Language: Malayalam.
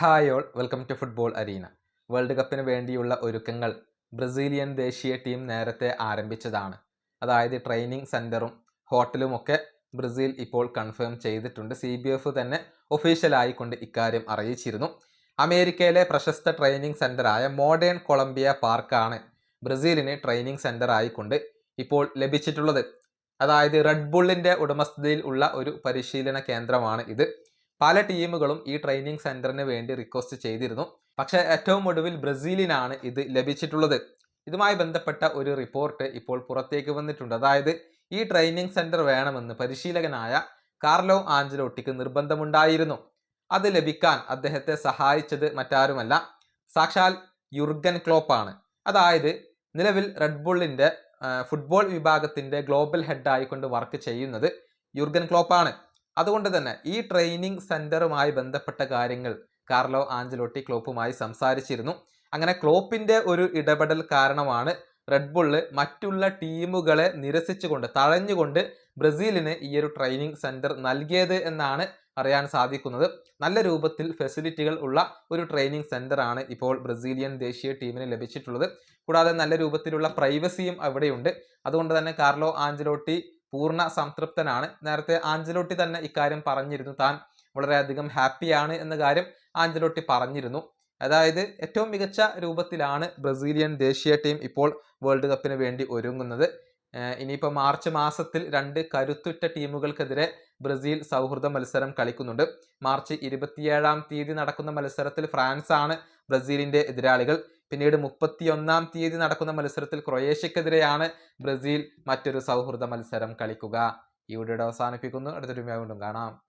Hi all welcome to football arena. World കപ്പിന് വേണ്ടിയുള്ള ഒരുക്കങ്ങൾ ബ്രസീലിയൻ ദേശീയ ടീം നേരത്തെ ആരംഭിച്ചതാണ്. അതായത് ട്രെയിനിങ് സെന്ററും ഹോട്ടലുമൊക്കെ ബ്രസീൽ ഇപ്പോൾ കൺഫേം ചെയ്തിട്ടുണ്ട്. സി ബി എഫ് തന്നെ ഒഫീഷ്യലായിക്കൊണ്ട് ഇക്കാര്യം അറിയിച്ചിരുന്നു. അമേരിക്കയിലെ പ്രശസ്ത ട്രെയിനിങ് സെന്ററായ മോഡേൺ കൊളംബിയ പാർക്കാണ് ബ്രസീലിന് ട്രെയിനിങ് സെന്ററായിക്കൊണ്ട് ഇപ്പോൾ ലഭിച്ചിട്ടുള്ളത്. അതായത് റെഡ് ബുള്ളിന്റെ ഉടമസ്ഥതയിൽ ഉള്ള ഒരു പരിശീലന കേന്ദ്രമാണ് ഇത്. പല ടീമുകളും ഈ ട്രെയിനിങ് സെന്ററിന് വേണ്ടി റിക്വസ്റ്റ് ചെയ്തിരുന്നു. പക്ഷേ ഏറ്റവും ഒടുവിൽ ബ്രസീലിനാണ് ഇത് ലഭിച്ചിട്ടുള്ളത്. ഇതുമായി ബന്ധപ്പെട്ട ഒരു റിപ്പോർട്ട് ഇപ്പോൾ പുറത്തേക്ക് വന്നിട്ടുണ്ട്. അതായത് ഈ ട്രെയിനിങ് സെന്റർ വേണമെന്ന് പരിശീലകനായ കാർലോ ആഞ്ചലോട്ടിക്ക് നിർബന്ധമുണ്ടായിരുന്നു. അത് ലഭിക്കാൻ അദ്ദേഹത്തെ സഹായിച്ചത് മറ്റാരുമല്ല സാക്ഷാൽ യുർഗൻ ക്ലോപ്പാണ്. അതായത് നിലവിൽ റെഡ് ബുള്ളിന്റെ ഫുട്ബോൾ വിഭാഗത്തിന്റെ ഗ്ലോബൽ ഹെഡ് ആയിക്കൊണ്ട് വർക്ക് ചെയ്യുന്നത് യുർഗൻ ക്ലോപ്പാണ്. അതുകൊണ്ട് തന്നെ ഈ ട്രെയിനിങ് സെന്ററുമായി ബന്ധപ്പെട്ട കാര്യങ്ങൾ കാർലോ ആഞ്ചലോട്ടി ക്ലോപ്പുമായി സംസാരിച്ചിരുന്നു. അങ്ങനെ ക്ലോപ്പിന്റെ ഒരു ഇടപെടൽ കാരണമാണ് റെഡ് ബുള്ള് മറ്റുള്ള ടീമുകളെ നിരസിച്ചുകൊണ്ട് തഴഞ്ഞുകൊണ്ട് ബ്രസീലിന് ഈ ഒരു ട്രെയിനിങ് സെന്റർ നൽകിയത് എന്നാണ് അറിയാൻ സാധിക്കുന്നത്. നല്ല രൂപത്തിൽ ഫെസിലിറ്റികൾ ഉള്ള ഒരു ട്രെയിനിങ് സെന്റർ ആണ് ഇപ്പോൾ ബ്രസീലിയൻ ദേശീയ ടീമിന് ലഭിച്ചിട്ടുള്ളത്. കൂടാതെ നല്ല രൂപത്തിലുള്ള പ്രൈവസിയും അവിടെയുണ്ട്. അതുകൊണ്ട് തന്നെ കാർലോ ആഞ്ചലോട്ടി പൂർണ സംതൃപ്തനാണ്. നേരത്തെ ആഞ്ചലോട്ടി തന്നെ ഇക്കാര്യം പറഞ്ഞിരുന്നു. താൻ വളരെയധികം ഹാപ്പിയാണ് എന്ന കാര്യം ആഞ്ചലോട്ടി പറഞ്ഞിരുന്നു. അതായത് ഏറ്റവും മികച്ച രൂപത്തിലാണ് ബ്രസീലിയൻ ദേശീയ ടീം ഇപ്പോൾ വേൾഡ് കപ്പിന് വേണ്ടി ഒരുങ്ങുന്നത്. ഇനിയിപ്പോൾ മാർച്ച് മാസത്തിൽ രണ്ട് കരുത്തുറ്റ ടീമുകൾക്കെതിരെ ബ്രസീൽ സൗഹൃദ മത്സരം കളിക്കുന്നുണ്ട്. മാർച്ച് ഇരുപത്തിയേഴാം തീയതി നടക്കുന്ന മത്സരത്തിൽ ഫ്രാൻസാണ് ബ്രസീലിന്റെ എതിരാളികൾ. പിന്നീട് മുപ്പത്തിയൊന്നാം തീയതി നടക്കുന്ന മത്സരത്തിൽ ക്രൊയേഷ്യക്കെതിരെയാണ് ബ്രസീൽ മറ്റൊരു സൗഹൃദ മത്സരം കളിക്കുക. ഈ വീഡിയോ അവസാനിപ്പിക്കുന്നു. അടുത്തൊരു വീണ്ടും കാണാം.